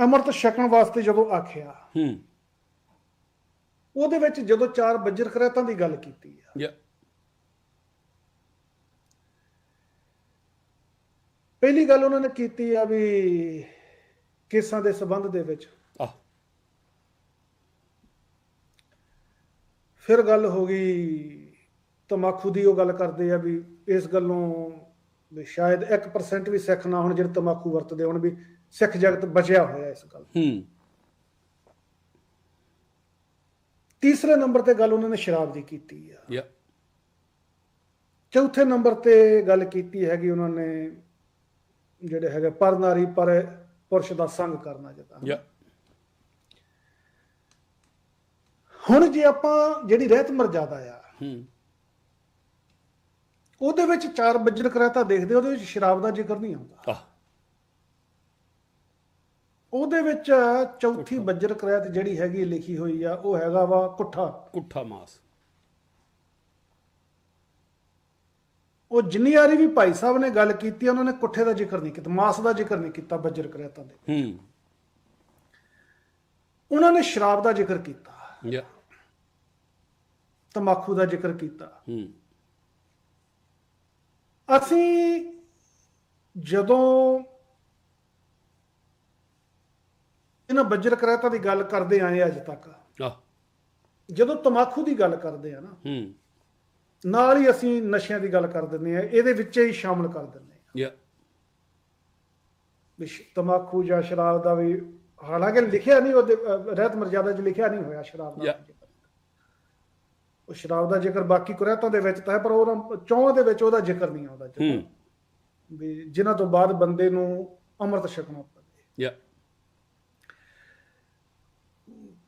ਅੰਮ੍ਰਿਤ ਛਕਣ ਵਾਸਤੇ ਜਦੋਂ ਆਖਿਆ ਹੂੰ। ਉਹਦੇ ਵਿੱਚ ਜਦੋਂ ਚਾਰ ਬੱਜਰ ਕਰੈਤਾਂ ਦੀ ਗੱਲ ਕੀਤੀ ਆ। ਯਾ। ਪਹਿਲੀ ਗੱਲ ਉਹਨਾਂ ਨੇ ਕੀਤੀ ਆ ਵੀ ਕੇਸਾਂ ਦੇ ਸਬੰਧ ਦੇ ਵਿੱਚ। ਆ ਫਿਰ ਗੱਲ ਹੋ ਗਈ ਤਮਾਕੂ ਦੀ ਉਹ ਗੱਲ ਕਰਦੇ ਆ ਵੀ ਇਸ ਗੱਲੋਂ ਵੀ ਸ਼ਾਇਦ 1% ਵੀ ਸਿੱਖ ਨਾ ਹੋਣ ਜਿਹੜੇ ਤਮਾਕੂ ਵਰਤਦੇ ਹੋਣ ਵੀ ਸਿੱਖ ਜਗਤ ਬਚਿਆ ਹੋਇਆ ਇਸ ਗੱਲ ਹੂੰ। ਤੀਸਰੇ ਨੰਬਰ ਤੇ ਗੱਲ ਉਹਨਾਂ ਨੇ ਸ਼ਰਾਬ ਦੀ ਕੀਤੀ ਆ। ਯਾ। ਚੌਥੇ ਨੰਬਰ ਤੇ ਗੱਲ ਕੀਤੀ ਹੈਗੀ ਉਹਨਾਂ ਨੇ ਜਿਹੜੇ ਹੈਗੇ ਪਰ ਨਾਰੀ ਪਰ ਪੁਰਸ਼ ਦਾ ਸੰਗ ਕਰਨਾ ਜਿੱਦਾਂ। ਯਾ। ਹੁਣ ਜੇ ਆਪਾਂ ਜਿਹੜੀ ਰਹਿਤ ਮਰਜ਼ਾਦਾ ਆ ਹੂੰ। ਉਹਦੇ ਵਿੱਚ ਚਾਰ ਬੱਜਰ ਕਰਾਤਾ ਦੇਖਦੇ ਉਹਦੇ ਵਿੱਚ ਸ਼ਰਾਬ ਦਾ ਜ਼ਿਕਰ ਨਹੀਂ ਆਉਂਦਾ। ਆ ਉਹਦੇ ਵਿੱਚ ਚੌਥੀ ਬੱਜਰ ਕਰਾਤ ਜਿਹੜੀ ਹੈਗੀ ਲਿਖੀ ਹੋਈ ਆ ਉਹ ਹੈਗਾ ਵਾ ਕੁੱਠਾ। ਕੁੱਠਾ ਮਾਸ। ਉਹ ਜਿੰਨੀ ਵਾਰੀ ਵੀ ਭਾਈ ਸਾਹਿਬ ਨੇ ਗੱਲ ਕੀਤੀ ਉਹਨਾਂ ਨੇ ਕੁੱਠੇ ਦਾ ਜ਼ਿਕਰ ਨਹੀਂ ਕੀਤਾ ਮਾਸ ਦਾ ਜ਼ਿਕਰ ਨਹੀਂ ਕੀਤਾ ਬੱਜਰ ਕਰਾਤਾਂ ਦੇ। ਹੂੰ। ਉਹਨਾਂ ਨੇ ਸ਼ਰਾਬ ਦਾ ਜ਼ਿਕਰ ਕੀਤਾ ਯਾ। ਤਮਾਕੂ ਦਾ ਜ਼ਿਕਰ ਕੀਤਾ। ਹੂੰ। ਅਸੀਂ ਜਦੋਂ ਇਹਨਾਂ ਬੱਜਰ ਕਰਾਤਾਂ ਦੀ ਗੱਲ ਕਰਦੇ ਆਏ ਅੱਜ ਤੱਕ। ਜਦੋਂ ਤਮਾਕੂ ਦੀ ਗੱਲ ਕਰਦੇ ਆ ਨਾ ਹੂੰ। ਨਾਲ ਹੀ ਅਸੀਂ ਨਸ਼ਿਆਂ ਦੀ ਗੱਲ ਕਰ ਦਿੰਦੇ ਆ ਇਹਦੇ ਵਿੱਚ ਹੀ ਸ਼ਾਮਲ ਕਰ ਦਿੰਦੇ ਆ। ਯਾ। ਵੀ ਤਮਾਕੂ ਜਾਂ ਸ਼ਰਾਬ ਦਾ ਵੀ ਹਾਲਾਂਕਿ ਲਿਖਿਆ ਨਹੀਂ ਉਹਦੇ ਰਹਿਤ ਮਰਜ਼ਾਦਾ 'ਚ ਲਿਖਿਆ ਨਹੀਂ ਹੋਇਆ ਸ਼ਰਾਬ ਦਾ. ਉਹ ਸ਼ਰਾਬ ਦਾ ਜ਼ਿਕਰ ਬਾਕੀ ਕੁਰੈਤਾਂ ਦੇ ਵਿੱਚ ਤਾਂ ਹੈ ਪਰ ਉਹ ਚੌਹਾਂ ਦੇ ਵਿੱਚ ਉਹਦਾ ਜ਼ਿਕਰ ਨਹੀਂ ਆਉਂਦਾ ਹੂੰ। ਵੀ ਜਿਨ੍ਹਾਂ ਤੋਂ ਬਾਅਦ ਬੰਦੇ ਨੂੰ ਅੰਮ੍ਰਿਤ ਛਕਣਾ ਪਵੇ। ਯਾ।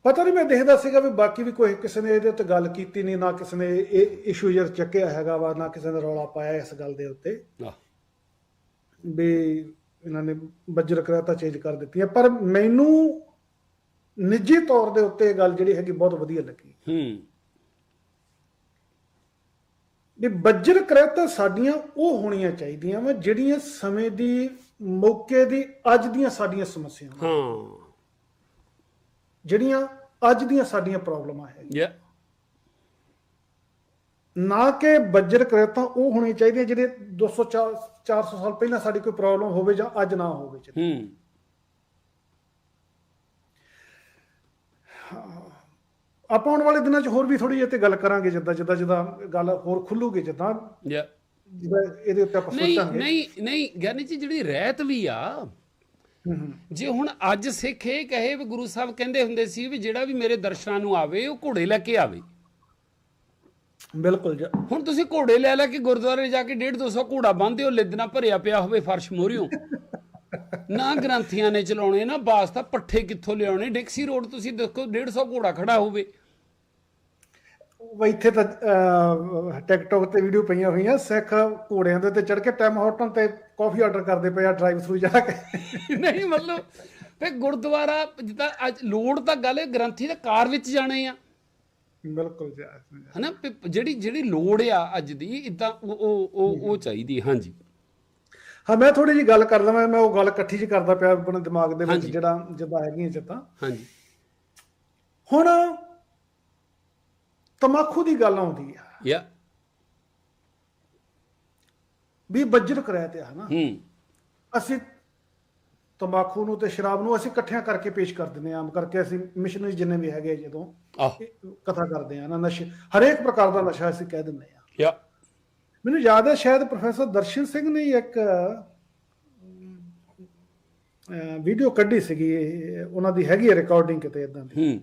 ਪਤਾ ਨਹੀਂ ਮੈਂ ਦੇਖਦਾ ਸੀਗਾ ਵੀ ਬਾਕੀ ਵੀ ਕੋਈ ਕਿਸੇ ਨੇ ਇਹਦੇ ਉੱਤੇ ਗੱਲ ਕੀਤੀ ਨਹੀਂ ਨਾ ਕਿਸੇ ਨੇ ਇਹ ਇਸ਼ੂ ਜਰ ਚੱਕਿਆ ਹੈਗਾ ਵਾ ਨਾ ਕਿਸੇ ਨੇ ਰੌਲਾ ਪਾਇਆ ਇਸ ਗੱਲ ਦੇ ਉੱਤੇ। ਵੀ ਇਹਨਾਂ ਨੇ ਬੱਜਰ ਕਰਾਤਾ ਚੇਂਜ ਕਰ ਦਿੱਤੀ ਹੈ ਪਰ ਮੈਨੂੰ ਨਿੱਜੀ ਤੌਰ ਦੇ ਉੱਤੇ ਇਹ ਗੱਲ ਜਿਹੜੀ ਹੈਗੀ ਬਹੁਤ ਵਧੀਆ ਲੱਗੀ। ਹੂੰ। ਵੀ ਬੱਜਰ ਕਰਾਤਾ ਸਾਡੀਆਂ ਉਹ ਹੋਣੀਆਂ ਚਾਹੀਦੀਆਂ ਵਾ ਜਿਹੜੀਆਂ ਸਮੇਂ ਦੀ ਮੌਕੇ ਦੀ ਅੱਜ ਦੀਆਂ ਸਾਡੀਆਂ ਸਮੱਸਿਆਵਾਂ। ਹਾਂ। ਜਿਹੜੀਆਂ ਅੱਜ ਦੀਆਂ ਸਾਡੀਆਂ ਪ੍ਰੋਬਲਮਾਂ ਹੈ ਯਾ ਨਾ ਕਿ ਬੱਜਰ ਕਰਾਤਾ ਉਹ ਹੋਣੀਆਂ ਚਾਹੀਦੀਆਂ ਜਿਹੜੇ 200 400 ਸਾਲ ਪਹਿਲਾਂ ਸਾਡੀ ਕੋਈ ਪ੍ਰੋਬਲਮ ਹੋਵੇ ਜਾਂ ਅੱਜ ਨਾ ਹੋਵੇ ਹੂੰ। ਆਪਾਂ ਆਉਣ ਵਾਲੇ ਦਿਨਾਂ 'ਚ ਹੋਰ ਵੀ ਥੋੜੀ ਜਿਹੀ ਤੇ ਗੱਲ ਕਰਾਂਗੇ ਜਿੱਦਾਂ ਜਿੱਦਾਂ ਜਿੱਦਾਂ ਗੱਲ ਹੋਰ ਖੁੱਲੂਗੀ ਜਿੱਦਾਂ ਯਾ ਇਹਦੇ ਉੱਤੇ ਆਪਾਂ ਨਹੀਂ ਸੋਚਾਂਗੇ। ਨਹੀਂ ਨਹੀਂ ਗਿਆਨੀ ਜੀ ਜਿਹੜੀ ਰਹਿਤ ਵੀ ਆ ਜੇ ਹੁਣ ਅੱਜ ਸਿੱਖ ਇਹ ਕਹੇ ਵੀ ਗੁਰੂ ਸਾਹਿਬ ਕਹਿੰਦੇ ਹੁੰਦੇ ਸੀ ਵੀ ਜਿਹੜਾ ਵੀ ਮੇਰੇ ਦਰਸ਼ਨਾਂ ਨੂੰ ਆਵੇ ਉਹ ਘੋੜੇ ਲੈ ਕੇ ਆਵੇ। ਬਿਲਕੁਲ ਹੁਣ ਤੁਸੀਂ ਘੋੜੇ ਲੈ ਲੈ ਕੇ ਗੁਰਦੁਆਰੇ ਜਾ ਕੇ 1.5 200 ਘੋੜਾ ਬੰਨਦੇ ਹੋ ਲਿੱਦਣਾ ਭਰਿਆ ਪਿਆ ਹੋਵੇ ਫਰਸ਼ ਮੋਰਿਓ ਨਾ ਗ੍ਰੰਥੀਆਂ ਨੇ ਚਲਾਉਣੇ ਨਾ ਬਾਸਤਾ ਪੱਠੇ ਕਿੱਥੋਂ ਲਿਆਉਣੇ? ਡਿਕਸੀ ਰੋਡ ਤੁਸੀਂ ਦੇਖੋ 150 ਘੋੜਾ ਖੜਾ ਹੋਵੇ। ਉਹ ਇੱਥੇ ਤਾਂ ਟਿਕਟੋਕ ਤੇ ਵੀਡੀਓ ਪਈਆਂ ਹੋਈਆਂ ਸਿੱਖ ਘੋੜਿਆਂ ਦੇ ਉੱਤੇ ਚੜ ਕੇ ਟੈਮ ਹੋਟਲ ਤੇ ਕਾਫੀ ਆਰਡਰ ਕਰਦੇ ਪਏ ਆ ਡਰਾਈਵ ਥਰੂ ਜਾ ਕੇ। ਨਹੀਂ ਮਤਲਬ ਫੇ ਗੁਰਦੁਆਰਾ ਜਿੱਦਾਂ ਅੱਜ ਲੋੜ ਤਾਂ ਗੱਲ ਹੈ ਗ੍ਰੰਥੀ ਦੇ ਕਾਰ ਵਿੱਚ ਜਾਣੇ ਆ। ਬਿਲਕੁਲ ਜੀ ਹਨਾ ਜਿਹੜੀ ਜਿਹੜੀ ਲੋੜ ਆ ਅੱਜ ਦੀ ਇਦਾਂ ਉਹ ਉਹ ਉਹ ਚਾਹੀਦੀ ਹਾਂਜੀ। ਹਾਂ ਮੈਂ ਥੋੜੀ ਜੀ ਗੱਲ ਕਰ ਲਵਾਂ ਮੈਂ ਉਹ ਗੱਲ ਇਕੱਠੀ ਜੀ ਕਰਦਾ ਪਿਆ ਆਪਣੇ ਦਿਮਾਗ ਦੇ ਵਿੱਚ। ਜਿਹੜਾ ਜਿੱਦਾਂ ਹੈਗੀਆਂ ਚਿੱਤਾਂ ਹਾਂਜੀ। ਹੁਣ ਤਮਾਕੂ ਦੀ ਗੱਲ ਆਉਂਦੀ ਆ। ਯਾ। ਵੀ ਬੱਜਰ ਕਰਾਇਆ ਤੇ ਹਨਾ? ਹੂੰ। ਅਸੀਂ ਤਮਾਕੂ ਨੂੰ ਤੇ ਸ਼ਰਾਬ ਨੂੰ ਅਸੀਂ ਇਕੱਠਿਆਂ ਕਰਕੇ ਪੇਸ਼ ਕਰ ਦਿੰਦੇ ਆਮ ਕਰਕੇ ਅਸੀਂ ਮਿਸ਼ਨਰੀ ਜਿੰਨੇ ਵੀ ਹੈਗੇ ਜਦੋਂ ਕਥਾ ਕਰਦੇ ਆ ਨਾ ਨਸ਼ੇ ਹਰੇਕ ਪ੍ਰਕਾਰ ਦਾ ਨਸ਼ਾ ਅਸੀਂ ਕਹਿ ਦਿੰਦੇ ਆ ਯਾ। ਮੈਨੂੰ ਯਾਦ ਹੈ ਸ਼ਾਇਦ ਪ੍ਰੋਫੈਸਰ ਦਰਸ਼ਨ ਸਿੰਘ ਨੇ ਇੱਕ ਵੀਡੀਓ ਕੱਢੀ ਸੀਗੀ ਉਹਨਾਂ ਦੀ ਹੈਗੀ ਰਿਕਾਰਡਿੰਗ ਕਿਤੇ ਇਦਾਂ ਦੀ। ਹੂੰ।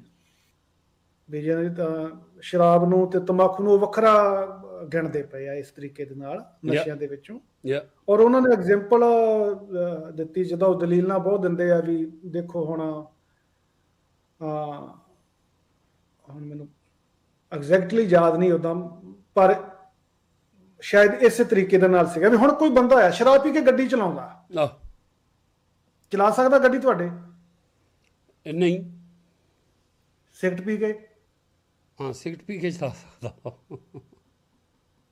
ਵੀ ਜਿਹਨਾਂ ਦੀ ਤਾਂ ਸ਼ਰਾਬ ਨੂੰ ਤੇ ਤਮਾਕੂ ਨੂੰ ਵੱਖਰਾ ਗਿਣਦੇ ਪਏ ਆ ਇਸ ਤਰੀਕੇ ਦੇ ਨਾਲ ਨਸ਼ਿਆਂ ਦੇ ਵਿੱਚੋਂ। ਯਾ ਔਰ ਉਹਨਾਂ ਨੇ ਐਗਜ਼ਾਮਪਲ ਦਿੱਤੀ ਜਦੋਂ ਉਹ ਦਲੀਲ ਨਾਲ ਬਹੁਤ ਦਿੰਦੇ ਆ ਵੀ ਦੇਖੋ ਹੁਣ ਆ ਹੁਣ ਮੈਨੂੰ ਐਗਜ਼ੈਕਟਲੀ ਯਾਦ ਨਹੀਂ ਉਦਾਂ ਪਰ ਸ਼ਾਇਦ ਇਸੇ ਤਰੀਕੇ ਦੇ ਨਾਲ ਸੀਗਾ ਵੀ ਹੁਣ ਕੋਈ ਬੰਦਾ ਆ ਸ਼ਰਾਬ ਪੀ ਕੇ ਗੱਡੀ ਚਲਾਉਂਦਾ। ਆਹ। ਚਲਾ ਸਕਦਾ ਗੱਡੀ ਤੁਹਾਡੇ? ਨਹੀਂ। ਸਿਗਰਟ ਪੀ ਕੇ? ਹਾਂ ਸਿਗਰਟ ਪੀ ਕੇ ਚਲਾ ਸਕਦਾ।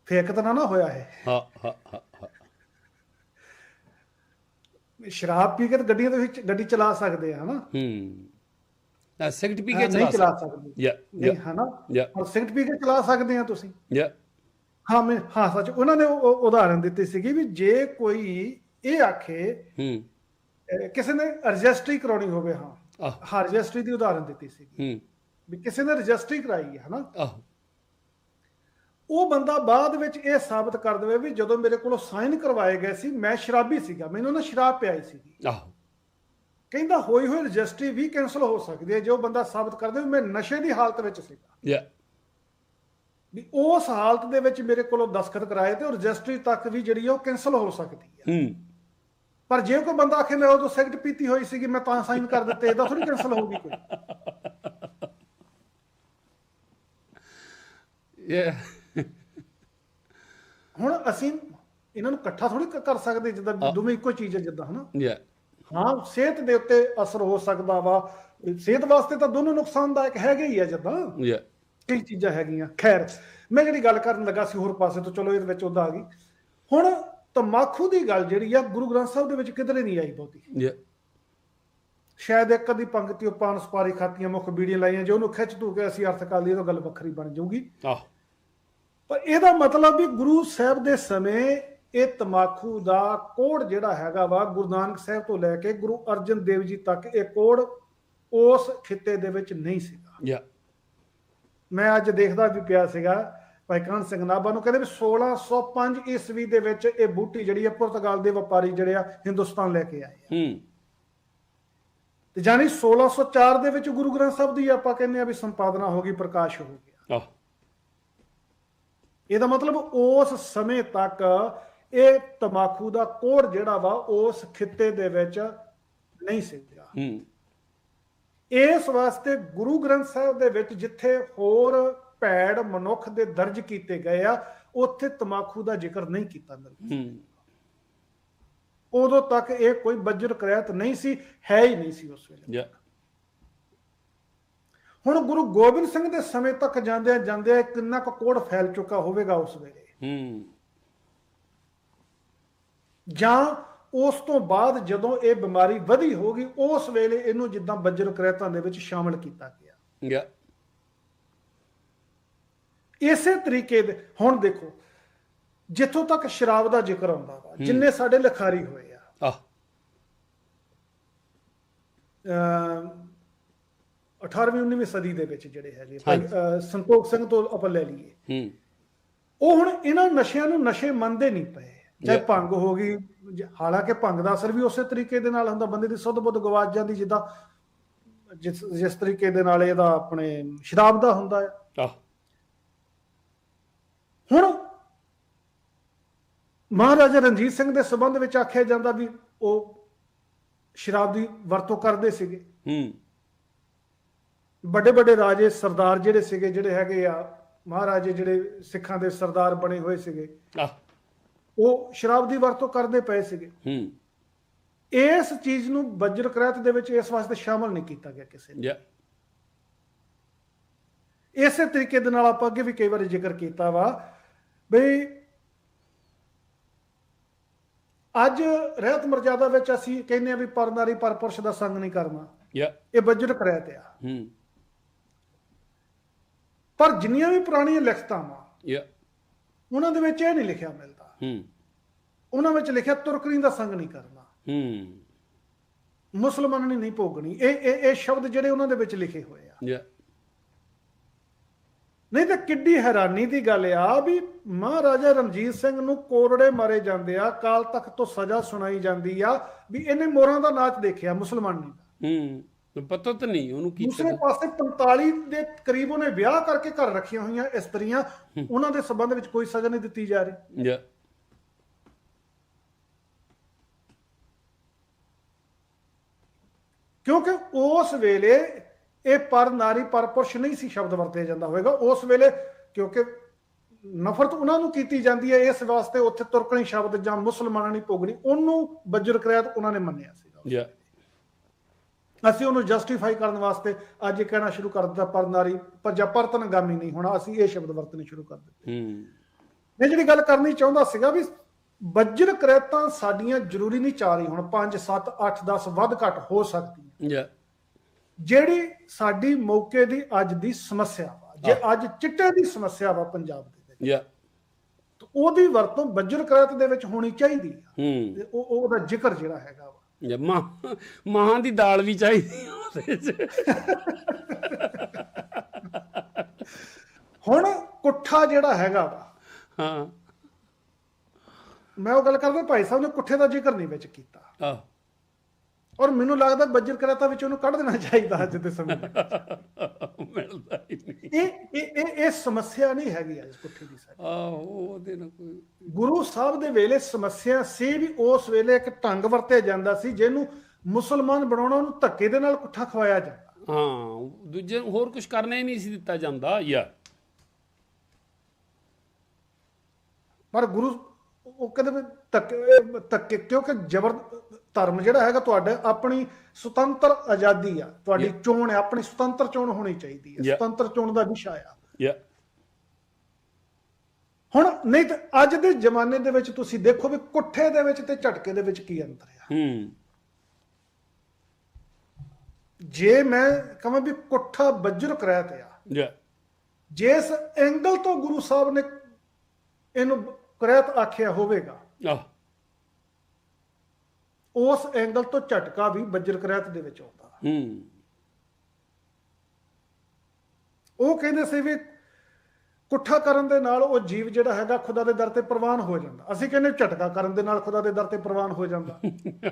ਫੇਕ ਤਾਂ ਨਾ ਨਾ ਹੋਇਆ ਇਹ। ਹਾਂ ਹਾਂ ਹਾਂ ਹਾਂ। ਸ਼ਰਾਬ ਪੀ ਕੇ ਤਾਂ ਗੱਡੀਆਂ ਦੇ ਵਿੱਚ ਗੱਡੀ ਚਲਾ ਸਕਦੇ ਆ ਹਨਾ? ਹੂੰ। ਨਾ ਸਿਗਰਟ ਪੀ ਕੇ ਚਲਾ ਚਲਾ ਸਕਦੇ। ਯਾ ਨਹੀਂ ਹਨਾ? ਯਾ। ਔਰ ਸਿਗਰਟ ਪੀ ਕੇ ਚਲਾ ਸਕਦੇ ਆ ਤੁਸੀਂ। ਯਾ। ਹਾਂ ਮੈਂ ਹਾਂ ਸੱਚ ਉਹਨਾਂ ਨੇ ਉਹ- ਉਦਾਹਰਨ ਦਿੱਤੀ ਸੀਗੀ ਵੀ ਜੇ ਕੋਈ ਇਹ ਆਖੇ ਹੂੰ। ਕਿਸੇ ਨੇ ਰਜਿਸਟਰੀ ਕਰਾਉਣੀ ਹੋਵੇ ਹਾਂ। ਹਾਂ ਰਜਿਸਟਰੀ ਦੀ ਉਦਾਹਰਨ ਦਿੱਤੀ ਸੀ ਹੂੰ। ਵੀ ਕਿਸੇ ਨੇ ਰਜਿਸਟਰੀ ਕਰਾਈ ਹੈ ਹਨਾ? ਆਹ। ਉਹ ਬੰਦਾ ਬਾਅਦ ਵਿੱਚ ਇਹ ਸਾਬਤ ਕਰ ਦੇਵੇ ਵੀ ਜਦੋਂ ਮੇਰੇ ਕੋਲੋਂ ਸਾਈਨ ਕਰਵਾਏ ਗਏ ਸੀ ਮੈਂ ਸ਼ਰਾਬੀ ਸੀਗਾ ਮੈਨੂੰ ਨਾ ਸ਼ਰਾਬ ਪਿਆਈ ਸੀਗੀ। ਆਹ। ਕਹਿੰਦਾ ਹੋਈ ਹੋਈ ਰਜਿਸਟਰੀ ਵੀ ਕੈਨਸਲ ਹੋ ਸਕਦੀ ਹੈ ਜੋ ਬੰਦਾ ਸਾਬਤ ਕਰ ਦੇ ਵੀ ਮੈਂ ਨਸ਼ੇ ਦੀ ਹਾਲਤ ਵਿੱਚ ਸੀਗਾ। ਯਾ। ਵੀ ਉਸ ਹਾਲਤ ਦੇ ਵਿੱਚ ਮੇਰੇ ਕੋਲੋਂ ਦਸਖਤ ਕਰਾਏ ਤੇ ਉਹ ਰਜਿਸਟਰੀ ਤੱਕ ਵੀ ਜਿਹੜੀ ਉਹ ਕੈਨਸਲ ਹੋ ਸਕਦੀ ਹੈ ਹੂੰ। ਪਰ ਜੇ ਕੋਈ ਬੰਦਾ ਆਖੇ ਮੈਂ ਉਦੋਂ ਸਿਗਰਟ ਪੀਤੀ ਹੋਈ ਸੀਗੀ ਮੈਂ ਤਾਂ ਸਾਈਨ ਕਰ ਦਿੱਤੇ ਇਹਦਾ ਥੋੜੀ ਕੈਨਸਲ ਹੋਊਗੀ ਕੋਈ। ਯਾ ਹੁਣ ਅਸੀਂ ਇਹਨਾਂ ਨੂੰ ਇਕੱਠਾ ਥੋੜੀ ਕਰ ਸਕਦੇ ਜਿੱਦਾਂ ਦੋਵੇਂ ਇੱਕੋ ਚੀਜ਼ ਹੈ ਜਿੱਦਾਂ ਹਨਾ? ਯਾ ਹਾਂ ਸਿਹਤ ਦੇ ਉੱਤੇ ਅਸਰ ਹੋ ਸਕਦਾ ਵਾ। ਸਿਹਤ ਵਾਸਤੇ ਤਾਂ ਦੋਨੋਂ ਨੁਕਸਾਨਦਾਇਕ ਹੈਗੇ ਹੀ ਆ ਜਿੱਦਾਂ। ਯਾ ਕਈ ਚੀਜ਼ਾਂ ਹੈਗੀਆਂ। ਖੈਰ ਮੈਂ ਜਿਹੜੀ ਗੱਲ ਕਰਨ ਲੱਗਾ ਸੀ ਹੋਰ ਪਾਸੇ ਤੋਂ ਚਲੋ ਇਹਦੇ ਵਿੱਚ ਉਹਦਾ ਆ ਗਈ। ਹੁਣ ਤਮਾਕੂ ਦੀ ਗੱਲ ਜਿਹੜੀ ਆ ਗੁਰੂ ਗ੍ਰੰਥ ਸਾਹਿਬ ਦੇ ਵਿੱਚ ਕਿਧਰੇ ਨਹੀਂ ਆਈ ਬਹੁਤੀ। ਯਾ ਸ਼ਾਇਦ ਇੱਕ ਅੱਧੀ ਪੰਕਤੀ ਉਹ ਪਾਨ ਸਪਾਰੀ ਖਾਤੀਆਂ ਮੁੱਖ ਬੀੜੀਆਂ ਲਾਈਆਂ ਜੇ ਉਹਨੂੰ ਖਿੱਚ ਤੂ ਕੇ ਅਸੀਂ ਅਰਥ ਕਰ ਲਈਏ ਤਾਂ ਗੱਲ ਵੱਖਰੀ ਬਣ ਜਾਊਗੀ। ਆਹ। ਪਰ ਇਹਦਾ ਮਤਲਬ ਵੀ ਗੁਰੂ ਸਾਹਿਬ ਦੇ ਸਮੇਂ ਇਹ ਤਮਾਕੂ ਦਾ ਕੋੜ ਜਿਹੜਾ ਹੈਗਾ ਵਾ ਗੁਰੂ ਨਾਨਕ ਸਾਹਿਬ ਤੋਂ ਲੈ ਕੇ ਗੁਰੂ ਅਰਜਨ ਦੇਵ ਜੀ ਤੱਕ ਇਹ ਕੋੜ ਉਸ ਖਿੱਤੇ ਦੇ ਵਿੱਚ ਨਹੀਂ ਸੀਗਾ। ਯਾ। ਮੈਂ ਅੱਜ ਦੇਖਦਾ ਵੀ ਪਿਆ ਸੀਗਾ ਭਾਈ ਕਾਨ ਸਿੰਘ ਨਾਭਾ ਨੂੰ ਕਹਿੰਦੇ ਵੀ 1605 ਈਸਵੀ ਦੇ ਵਿੱਚ ਇਹ ਬੂਟੀ ਜਿਹੜੀ ਆ ਪੁਰਤਗਾਲ ਦੇ ਵਪਾਰੀ ਜਿਹੜੇ ਆ ਹਿੰਦੁਸਤਾਨ ਲੈ ਕੇ ਆਏ ਹੂੰ। ਤੇ ਜਾਨੀ 1604 ਦੇ ਵਿੱਚ ਗੁਰੂ ਗ੍ਰੰਥ ਸਾਹਿਬ ਦੀ ਆਪਾਂ ਕਹਿੰਦੇ ਆ ਵੀ ਸੰਪਾਦਨਾ ਹੋ ਗਈ ਪ੍ਰਕਾਸ਼ ਹੋ ਗਿਆ। ਆਹ। ਇਹਦਾ ਮਤਲਬ ਉਸ ਸਮੇਂ ਤੱਕ ਇਹ ਤਮਾਕੂ ਦਾ ਕੋੜ ਜਿਹੜਾ ਵਾ ਉਸ ਖਿੱਤੇ ਦੇ ਵਿੱਚ ਨਹੀਂ ਹੂੰ। ਇਸ ਵਾਸਤੇ ਗੁਰੂ ਗ੍ਰੰਥ ਸਾਹਿਬ ਦੇ ਵਿੱਚ ਜਿੱਥੇ ਹੋਰ ਭੈੜ ਮਨੁੱਖ ਦੇ ਦਰਜ ਕੀਤੇ ਗਏ ਆ ਉੱਥੇ ਤਮਾਕੂ ਦਾ ਜ਼ਿਕਰ ਨਹੀਂ ਕੀਤਾ ਮਿਲਦਾ ਹੂੰ। ਉਦੋਂ ਤੱਕ ਇਹ ਕੋਈ ਬੱਜਰ ਕਰਿਆਤ ਨਹੀਂ ਸੀ ਹੈ ਹੀ ਨਹੀਂ ਸੀ ਉਸ ਵੇਲੇ। ਹੁਣ ਗੁਰੂ ਗੋਬਿੰਦ ਸਿੰਘ ਦੇ ਸਮੇਂ ਤੱਕ ਜਾਂਦੇ ਜਾਂਦੇ ਕਿੰਨਾ ਕੁ ਕੋੜ ਫੈਲ ਚੁੱਕਾ ਹੋਵੇਗਾ ਉਸ ਵੇਲੇ। ਹੂੰ। ਜਾਂ ਉਸ ਤੋਂ ਬਾਅਦ ਜਦੋਂ ਇਹ ਬਿਮਾਰੀ ਵਧੀ ਹੋਗੀ ਉਸ ਵੇਲੇ ਇਹਨੂੰ ਜਿੱਦਾਂ ਬੱਜਰ ਕਰਿਆਤਾਂ ਦੇ ਵਿੱਚ ਸ਼ਾਮਲ ਕੀਤਾ ਗਿਆ। ਯਾ। ਇਸੇ ਤਰੀਕੇ ਦੇ ਹੁਣ ਦੇਖੋ ਜਿੱਥੋਂ ਤੱਕ ਸ਼ਰਾਬ ਦਾ ਜ਼ਿਕਰ ਆਉਂਦਾ ਵਾ ਜਿੰਨੇ ਸਾਡੇ ਲਿਖਾਰੀ ਹੋਏ ਆ ਆਹ। 18ਵੀਂ 19ਵੀਂ ਸਦੀ ਦੇ ਵਿੱਚ ਜਿਹੜੇ ਹੈਗੇ ਸੰਤੋਖ ਸਿੰਘ ਤੋਂ ਆਪਾਂ ਲੈ ਲਈਏ। ਹੂੰ। ਉਹ ਹੁਣ ਇਹਨਾਂ ਨਸ਼ਿਆਂ ਨੂੰ ਨਸ਼ੇ ਮੰਨਦੇ ਨਹੀਂ ਪਏ। ਚਾਹੇ. ਭੰਗ ਹੋ ਗਈ ਹਾਲਾਂਕਿ ਭੰਗ ਦਾ ਅਸਰ ਵੀ ਉਸੇ ਤਰੀਕੇ ਦੇ ਨਾਲ ਹੁੰਦਾ ਬੰਦੇ ਦੀ ਸੁੱਧ ਬੁੱਧ ਗਵਾਚ ਜਾਂਦੀ ਜਿੱਦਾਂ ਜਿਸ ਜਿਸ ਤਰੀਕੇ ਦੇ ਨਾਲ ਇਹਦਾ ਆਪਣੇ ਸ਼ਰਾਬ ਦਾ ਹੁੰਦਾ ਹੈ ਆਹ। ਹੁਣ ਮਹਾਰਾਜਾ ਰਣਜੀਤ ਸਿੰਘ ਦੇ ਸਬੰਧ ਵਿੱਚ ਆਖਿਆ ਜਾਂਦਾ ਵੀ ਉਹ ਸ਼ਰਾਬ ਦੀ ਵਰਤੋਂ ਕਰਦੇ ਸੀਗੇ। ਹੂੰ। ਵੱਡੇ ਵੱਡੇ ਰਾਜੇ ਸਰਦਾਰ ਜਿਹੜੇ ਸੀਗੇ ਜਿਹੜੇ ਹੈਗੇ ਆ ਮਹਾਰਾਜੇ ਜਿਹੜੇ ਸਿੱਖਾਂ ਦੇ ਸਰਦਾਰ ਬਣੇ ਹੋਏ ਸੀਗੇ ਉਹ ਸ਼ਰਾਬ ਦੀ ਵਰਤੋਂ ਕਰਦੇ ਪਏ ਸੀਗੇ। ਹੂੰ। ਇਸ ਚੀਜ਼ ਨੂੰ ਬੱਜਰ ਕਰਾਤ ਦੇ ਵਿੱਚ ਇਸ ਵਾਸਤੇ ਸ਼ਾਮਲ ਨਹੀਂ ਕੀਤਾ ਗਿਆ ਕਿਸੇ ਨੇ। ਇਸੇ ਤਰੀਕੇ ਦੇ ਨਾਲ ਆਪਾਂ ਅੱਗੇ ਵੀ ਕਈ ਵਾਰੀ ਜ਼ਿਕਰ ਕੀਤਾ ਵਾ ਬਈ ਅੱਜ ਰਹਿਤ ਮਰਜ਼ਾਦਾ ਵਿੱਚ ਅਸੀਂ ਕਹਿੰਦੇ ਆ ਵੀ ਪਰ ਨਾਰੀ ਪਰ ਪੁਰਸ਼ ਦਾ ਸੰਗ ਨਹੀਂ ਕਰਨਾ। ਯਾ। ਇਹ ਬੱਜਰ ਕਰਾਤ ਆ। ਹੂੰ। ਪਰ ਜਿੰਨੀਆਂ ਵੀ ਪੁਰਾਣੀਆਂ ਲਿਖਤਾਂ ਵਾ ਯਾ। ਉਹਨਾਂ ਦੇ ਵਿੱਚ ਇਹ ਨਹੀਂ ਲਿਖਿਆ ਮਿਲਦਾ। ਹੂੰ। ਉਹਨਾਂ ਵਿੱਚ ਲਿਖਿਆ ਤੁਰਕਣੀ ਦਾ ਸੰਗ ਨਹੀਂ ਕਰਨਾ। ਹੂੰ। ਮੁਸਲਮਾਨੀ ਨਹੀਂ ਭੋਗਣੀ। ਇਹ ਇਹ ਇਹ ਸ਼ਬਦ ਜਿਹੜੇ ਉਹਨਾਂ ਦੇ ਵਿੱਚ ਲਿਖੇ ਹੋਏ ਆ। ਯਾ। ਨਹੀਂ ਤਾਂ ਕਿੱਡੀ ਹੈਰਾਨੀ ਦੀ ਗੱਲ ਆ ਵੀ ਮਹਾਰਾਜਾ ਰਣਜੀਤ ਸਿੰਘ ਨੂੰ ਕੋਰੜੇ ਮਾਰੇ ਜਾਂਦੇ ਆ ਕਾਲ ਤੱਕ ਤੋਂ ਸਜ਼ਾ ਸੁਣਾਈ ਜਾਂਦੀ ਆ ਵੀ ਇਹਨੇ ਮੋਰਾਂ ਦਾ ਨਾਚ ਦੇਖਿਆ ਮੁਸਲਮਾਨੀ ਦਾ। ਹੂੰ। ਪਤਾ ਤਾਂ ਨਹੀਂ ਉਹਨੂੰ ਕੀ ਦੂਸਰੇ ਪਾਸੇ 45 ਦੇ ਕਰੀਬ ਉਹਨੇ ਵਿਆਹ ਕਰਕੇ ਘਰ ਰੱਖੀਆਂ ਹੋਈਆਂ ਇਸਤਰੀਆਂ ਉਹਨਾਂ ਦੇ ਸਬੰਧ ਵਿੱਚ ਕੋਈ ਸਜ਼ਾ ਨਹੀਂ ਦਿੱਤੀ ਜਾ ਰਹੀ। ਯਾ। ਕਿਉਂਕਿ ਉਸ ਵੇਲੇ ਇਹ ਪਰ ਨਾਰੀ ਪਰ ਪੁਰਸ਼ ਨਹੀਂ ਸੀ ਸ਼ਬਦ ਵਰਤਿਆ ਜਾਂਦਾ ਹੋਵੇਗਾ। ਉਸ ਵੇਲੇ ਕਿਉਂਕਿ ਨਫ਼ਰਤ ਉਹਨਾਂ ਨੂੰ ਕੀਤੀ ਜਾਂਦੀ ਹੈ ਇਸ ਵਾਸਤੇ ਉੱਥੇ ਤੁਰਕਣੀ ਸ਼ਬਦ ਜਾਂ ਮੁਸਲਮਾਨਾਂ ਨਹੀਂ ਭੋਗਣੀ ਉਹਨੂੰ ਬੱਜਰ ਕਰਿਆਤ ਉਹਨਾਂ ਨੇ ਮੰਨਿਆ ਸੀਗਾ। ਯਾ। ਅਸੀਂ ਉਹਨੂੰ ਜਸਟੀਫਾਈ ਕਰਨ ਵਾਸਤੇ ਅੱਜ ਇਹ ਕਹਿਣਾ ਸ਼ੁਰੂ ਕਰ ਦਿੱਤਾ ਪਰ ਨਾਰੀ ਪਰ ਜਾਂ ਪਰਤਨਗਾਮੀ ਨਹੀਂ ਹੋਣਾ ਅਸੀਂ ਇਹ ਸ਼ਬਦ ਵਰਤਣੇ ਸ਼ੁਰੂ ਕਰ ਦਿੱਤੇ। ਹੂੰ। ਮੈਂ ਜਿਹੜੀ ਗੱਲ ਕਰਨੀ ਚਾਹੁੰਦਾ ਸੀਗਾ ਵੀ ਬੱਜਰ ਕਰੈਤਾਂ ਸਾਡੀਆਂ ਜ਼ਰੂਰੀ ਨਹੀਂ ਚਾਰ ਹੀ ਹੁਣ 5 7 8 10 ਵੱਧ ਘੱਟ ਹੋ ਸਕਦੀਆਂ ਯਾ। ਜਿਹੜੀ ਸਾਡੀ ਮੌਕੇ ਦੀ ਅੱਜ ਦੀ ਸਮੱਸਿਆ ਵਾ ਜੇ ਅੱਜ ਚਿੱਟੇ ਦੀ ਸਮੱਸਿਆ ਵਾ ਪੰਜਾਬ ਦੇ ਵਿੱਚ ਯਾ। ਤਾਂ ਉਹਦੀ ਵਰਤੋਂ ਬੱਜਰ ਕਰੈਤ ਦੇ ਵਿੱਚ ਹੋਣੀ ਚਾਹੀਦੀ ਹੂੰ। ਤੇ ਉਹ ਉਹ- ਉਹਦਾ ਜ਼ਿਕਰ ਜਿਹੜਾ ਹੈਗਾ ਵਾ ਮਾਂ ਮਾਂ ਦੀ ਦਾਲ ਵੀ ਚਾਹੀਦੀ ਉਹਦੇ ਚ। ਹੁਣ ਕੁੱਠਾ ਜਿਹੜਾ ਹੈਗਾ ਵਾ ਹਾਂ। ਮੈਂ ਉਹ ਗੱਲ ਕਰਦਾ ਭਾਈ ਸਾਹਿਬ ਨੇ ਕੁੱਠੇ ਦਾ ਜ਼ਿਕਰ ਨਹੀਂ ਵਿੱਚ ਕੀਤਾ। ਆਹ। ਔਰ ਮੈਨੂੰ ਲੱਗਦਾ ਬੱਜਰ ਕਰੈਤਾ ਵਿੱਚ ਉਹਨੂੰ ਕੱਢ ਦੇਣਾ ਚਾਹੀਦਾ ਅੱਜ ਦੇ ਸਮੇਂ ਮਿਲਦਾ ਹੀ ਨਹੀਂ। ਇਹ ਇਹ ਇਹ ਸਮੱਸਿਆ ਨਹੀਂ ਹੈਗੀ ਅੱਜ ਕੁੱਠੇ ਦੀ ਸਾਡੀ ਆਹੋ ਉਹਦੇ ਨਾਲ ਕੋਈ ਗੁਰੂ ਸਾਹਿਬ ਦੇ ਵੇਲੇ ਸਮੱਸਿਆ ਸੀ ਵੀ ਉਸ ਵੇਲੇ ਇੱਕ ਢੰਗ ਵਰਤਿਆ ਜਾਂਦਾ ਸੀ ਜਿਹਨੂੰ ਮੁਸਲਮਾਨ ਬਣਾਉਣਾ ਉਹਨੂੰ ਧੱਕੇ ਦੇ ਨਾਲ ਕੁੱਠਾ ਖਵਾਇਆ ਜਾਂਦਾ। ਹਾਂ ਦੂਜੇ ਨੂੰ ਹੋਰ ਕੁਝ ਕਰਨਾ ਹੀ ਨਹੀਂ ਸੀ ਦਿੱਤਾ ਜਾਂਦਾ ਯਾ। ਪਰ ਗੁਰੂ ਉਹ ਕਹਿੰਦੇ ਧੱਕੇ ਧੱਕੇ ਕਿਉਂਕਿ ਜ਼ਬਰ ਧਰਮ ਜਿਹੜਾ ਹੈਗਾ ਤੁਹਾਡੇ ਆਪਣੀ ਸੁਤੰਤਰ ਆਜ਼ਾਦੀ ਆ। ਤੁਹਾਡੀ ਚੋਣ ਹੈ ਆਪਣੀ ਸੁਤੰਤਰ ਚੋਣ ਹੋਣੀ ਚਾਹੀਦੀ ਹੈ. ਸੁਤੰਤਰ ਚੋਣ ਦਾ ਵਿਸ਼ਾ ਆ। ਯਾ ਹੁਣ ਨਹੀਂ ਤਾਂ ਅੱਜ ਦੇ ਜ਼ਮਾਨੇ ਦੇ ਵਿੱਚ ਤੁਸੀਂ ਦੇਖੋ ਵੀ ਕੁੱਠੇ ਦੇ ਵਿੱਚ ਤੇ ਝਟਕੇ ਦੇ ਵਿੱਚ ਕੀ ਅੰਤਰ ਆ। ਹੂੰ। ਜੇ ਮੈਂ ਕਹਾਂ ਵੀ ਕੁੱਠਾ ਬੱਜਰ ਕਰਾਇਤ ਆ। ਯਾ ਜਿਸ ਐਂਗਲ ਤੋਂ ਗੁਰੂ ਸਾਹਿਬ ਨੇ ਇਹਨੂੰ ਕਰਾਇਤ ਆਖਿਆ ਹੋਵੇਗਾ ਆਹ। ਉਸ ਐਂਗਲ ਤੋਂ ਝਟਕਾ ਵੀ ਬੱਜਰ ਕਰਾਇਤ ਦੇ ਵਿੱਚ ਆਉਂਦਾ। ਹੂੰ। ਉਹ ਕਹਿੰਦੇ ਸੀ ਵੀ ਕੁੱਠਾ ਕਰਨ ਦੇ ਨਾਲ ਉਹ ਜੀਵ ਜਿਹੜਾ ਹੈਗਾ ਖੁਦਾ ਦੇ ਦਰ ਤੇ ਪ੍ਰਵਾਨ ਹੋ ਜਾਂਦਾ। ਅਸੀਂ ਕਹਿੰਦੇ ਝਟਕਾ ਕਰਨ ਦੇ ਨਾਲ ਖੁਦਾ ਦੇ ਦਰ ਤੇ ਪ੍ਰਵਾਨ ਹੋ ਜਾਂਦਾ।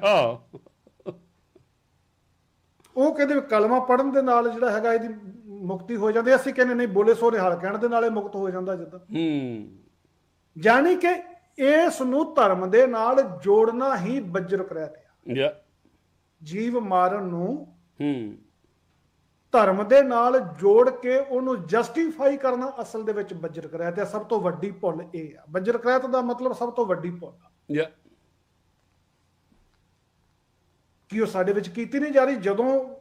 ਆਹ। ਉਹ ਕਹਿੰਦੇ ਕਲਮਾ ਪੜਨ ਦੇ ਨਾਲ ਜਿਹੜਾ ਹੈਗਾ ਇਹਦੀ ਮੁਕਤੀ ਹੋ ਜਾਂਦੀ ਹੈ। ਅਸੀਂ ਕਹਿੰਦੇ ਨਹੀਂ ਬੋਲੇ ਸੋ ਨਿਹਾਲ ਕਹਿਣ ਦੇ ਨਾਲ ਇਹ ਮੁਕਤ ਹੋ ਜਾਂਦਾ ਜਿੱਦਾਂ। ਹੂੰ। ਯਾਨੀ ਕਿ ਇਸ ਨੂੰ ਧਰਮ ਦੇ ਨਾਲ ਜੋੜਨਾ ਹੀ ਬੱਜਰ ਕਰਾਇਤ ਆ ਯਾ। ਜੀਵ ਮਾਰਨ ਨੂੰ ਹੂੰ। ਧਰਮ ਦੇ ਨਾਲ ਜੋੜ ਕੇ ਉਹਨੂੰ ਜਸਟੀਫਾਈ ਕਰਨਾ ਅਸਲ ਦੇ ਵਿੱਚ ਬੱਜਰ ਕਰਾਇਤ ਹੈ ਸਭ ਤੋਂ ਵੱਡੀ ਭੁੱਲ ਇਹ ਆ। ਬੱਜਰ ਕਰਾਇਤ ਦਾ ਮਤਲਬ ਸਭ ਤੋਂ ਵੱਡੀ ਭੁੱਲ ਆ। ਯਾ। ਕਿ ਉਹ ਸਾਡੇ ਵਿੱਚ ਕੀਤੀ ਨਹੀਂ ਜਾ ਰਹੀ? ਜਦੋਂ